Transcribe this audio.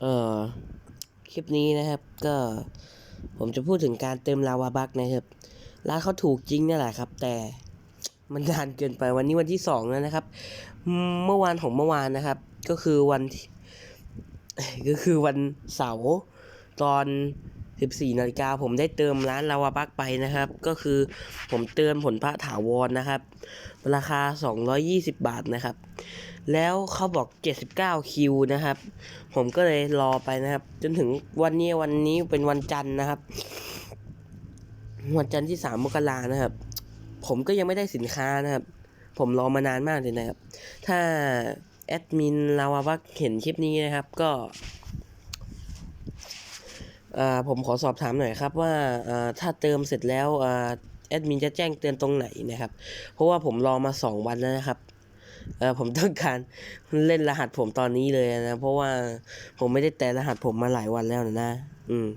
เออคลิปนี้นะครับ ก็ผมจะพูดถึงการเติมลาวาบักนะครับ ร้านเขาถูกจริงนี่แหละครับ แต่มันนานเกินไปวันนี้วันที่สองแล้วนะครับ เมื่อวานของเมื่อวานนะครับ ก็คือวันก็คือวันเสาร์ตอน 14นาฬิกาผมได้เติมร้านลาวาบักไปนะครับ ก็คือผมเติมผลพระถาวรนะครับ ราคา 220 บาทนะครับ แล้วเขาบอก 79 คิวนะครับ ผมก็เลยรอไปนะครับ จนถึงวันนี้วันนี้เป็นวันจันทร์นะครับ วันจันทร์ที่ 3 มกรานะครับ ผมก็ยังไม่ได้สินค้านะครับ ผมรอมานานมากเลยนะครับ ถ้าแอดมินลาวาบักเห็นคลิปนี้นะครับก็ ผมขอสอบถามหน่อยครับว่าอ่าถ้าเติมเสร็จแล้วอ่าแอดมินจะแจ้งเตือนตรงไหนนะครับ เพราะว่าผมรอมาสองวันแล้วนะครับเออผมต้องการเล่นรหัสผมตอนนี้เลยนะ เพราะว่าผมไม่ได้แต่รหัสผมมาหลายวันแล้วนะอืม